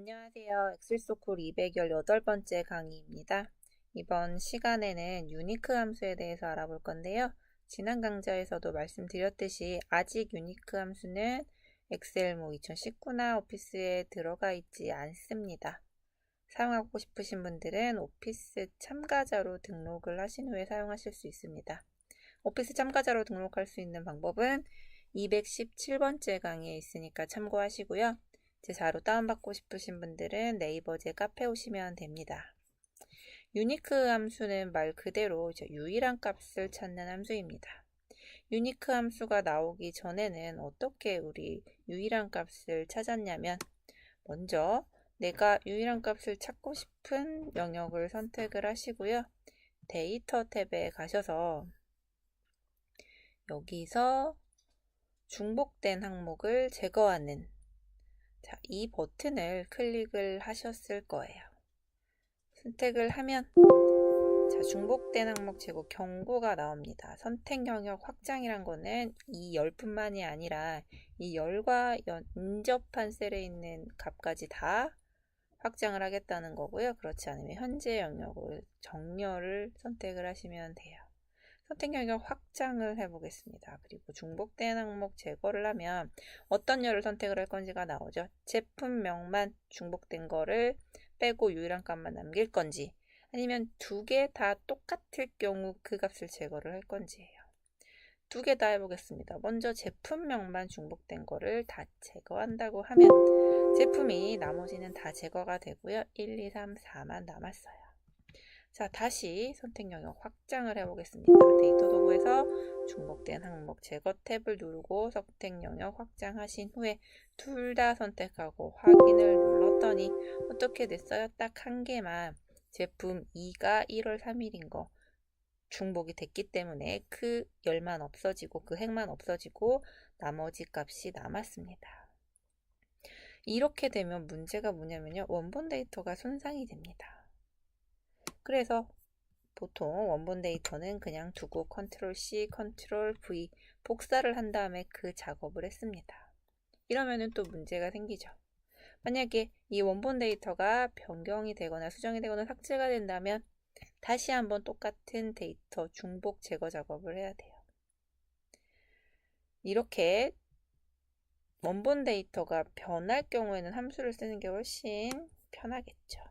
안녕하세요. 엑셀소쿨 218번째 강의입니다. 이번 시간에는 유니크 함수에 대해서 알아볼 건데요. 지난 강좌에서도 말씀드렸듯이 아직 유니크 함수는 엑셀 뭐 2019나 오피스에 들어가 있지 않습니다. 사용하고 싶으신 분들은 오피스 참가자로 등록을 하신 후에 사용하실 수 있습니다. 오피스 참가자로 등록할 수 있는 방법은 217번째 강의에 있으니까 참고하시고요. 제 자료 다운받고 싶으신 분들은 네이버 제 카페 오시면 됩니다. 유니크 함수는 말 그대로 유일한 값을 찾는 함수입니다. 유니크 함수가 나오기 전에는 어떻게 우리 유일한 값을 찾았냐면 먼저 내가 유일한 값을 찾고 싶은 영역을 선택을 하시고요. 데이터 탭에 가셔서 여기서 중복된 항목을 제거하는 자, 이 버튼을 클릭을 하셨을 거예요. 선택을 하면 자, 중복된 항목 제거 경고가 나옵니다. 선택 영역 확장이란 거는 이 열뿐만이 아니라 이 열과 인접한 셀에 있는 값까지 다 확장을 하겠다는 거고요. 그렇지 않으면 현재 영역을 정렬을 선택을 하시면 돼요. 선택 영역 확장을 해보겠습니다. 그리고 중복된 항목 제거를 하면 어떤 열을 선택을 할 건지가 나오죠. 제품명만 중복된 거를 빼고 유일한 값만 남길 건지 아니면 두 개 다 똑같을 경우 그 값을 제거를 할 건지예요. 두 개 다 해보겠습니다. 먼저 제품명만 중복된 거를 다 제거한다고 하면 제품이 나머지는 다 제거가 되고요. 1, 2, 3, 4만 남았어요. 자, 다시 선택 영역 확장을 해보겠습니다. 데이터 도구에서 중복된 항목 제거 탭을 누르고 선택 영역 확장하신 후에 둘 다 선택하고 확인을 눌렀더니 어떻게 됐어요? 딱 한 개만 제품 2가 1월 3일인 거 중복이 됐기 때문에 그 열만 없어지고 그 핵만 없어지고 나머지 값이 남았습니다. 이렇게 되면 문제가 뭐냐면요. 원본 데이터가 손상이 됩니다. 그래서 보통 원본 데이터는 그냥 두고 컨트롤 C, 컨트롤 V 복사를 한 다음에 그 작업을 했습니다. 이러면은 또 문제가 생기죠. 만약에 이 원본 데이터가 변경이 되거나 수정이 되거나 삭제가 된다면 다시 한번 똑같은 데이터 중복 제거 작업을 해야 돼요. 이렇게 원본 데이터가 변할 경우에는 함수를 쓰는 게 훨씬 편하겠죠.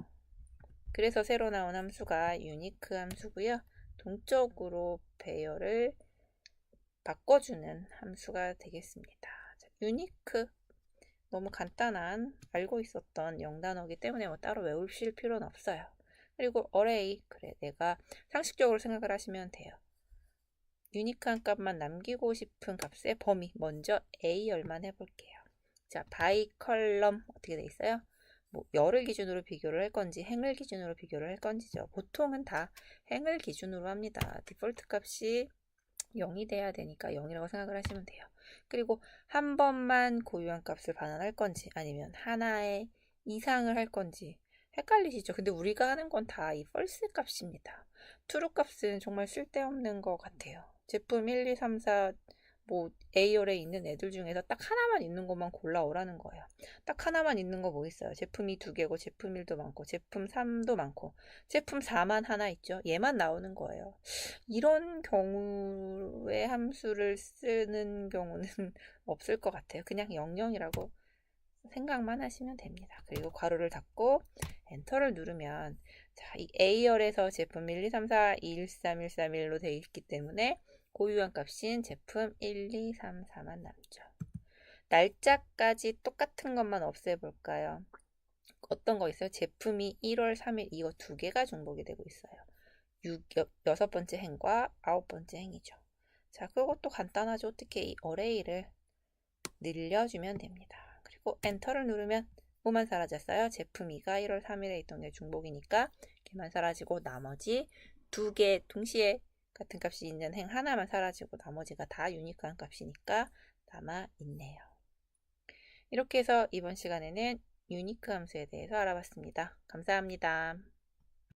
그래서 새로 나온 함수가 유니크 함수고요. 동적으로 배열을 바꿔주는 함수가 되겠습니다. 자, 유니크 너무 간단한 알고 있었던 영단어기 때문에 뭐 따로 외우실 필요는 없어요. 그리고 array 그래 내가 상식적으로 생각을 하시면 돼요. 유니크한 값만 남기고 싶은 값의 범위 먼저 a열만 해볼게요. 자, by column 어떻게 돼 있어요? 뭐 열을 기준으로 비교를 할 건지 행을 기준으로 비교를 할 건지죠. 보통은 다 행을 기준으로 합니다. 디폴트 값이 0이 돼야 되니까 0이라고 생각을 하시면 돼요. 그리고 한 번만 고유한 값을 반환할 건지 아니면 하나의 이상을 할 건지 헷갈리시죠? 근데 우리가 하는 건 다 이 false 값입니다. true 값은 정말 쓸데없는 것 같아요. 제품 1, 2, 3, 4 뭐 A열에 있는 애들 중에서 딱 하나만 있는 것만 골라오라는 거예요. 딱 하나만 있는 거 뭐 있어요? 제품이 두 개고 제품 1도 많고 제품 3도 많고 제품 4만 하나 있죠. 얘만 나오는 거예요. 이런 경우에 함수를 쓰는 경우는 없을 것 같아요. 그냥 00이라고 생각만 하시면 됩니다. 그리고 괄호를 닫고 엔터를 누르면 자, 이 A열에서 제품 1, 2, 3, 4, 1, 3, 1, 3, 1로 되어 있기 때문에 고유한 값인 제품 1, 2, 3, 4만 남죠. 날짜까지 똑같은 것만 없애볼까요? 어떤 거 있어요? 제품이 1월 3일 이거 두 개가 중복이 되고 있어요. 6, 여섯 번째 행과 아홉 번째 행이죠. 자, 그것도 간단하죠. 어떻게 이 어레이를 늘려주면 됩니다. 그리고 엔터를 누르면 뭐만 사라졌어요? 제품 2가 1월 3일에 있던 게 중복이니까 걔만 사라지고 나머지 두 개 동시에 같은 값이 있는 행 하나만 사라지고 나머지가 다 유니크한 값이니까 남아 있네요. 이렇게 해서 이번 시간에는 유니크 함수에 대해서 알아봤습니다. 감사합니다.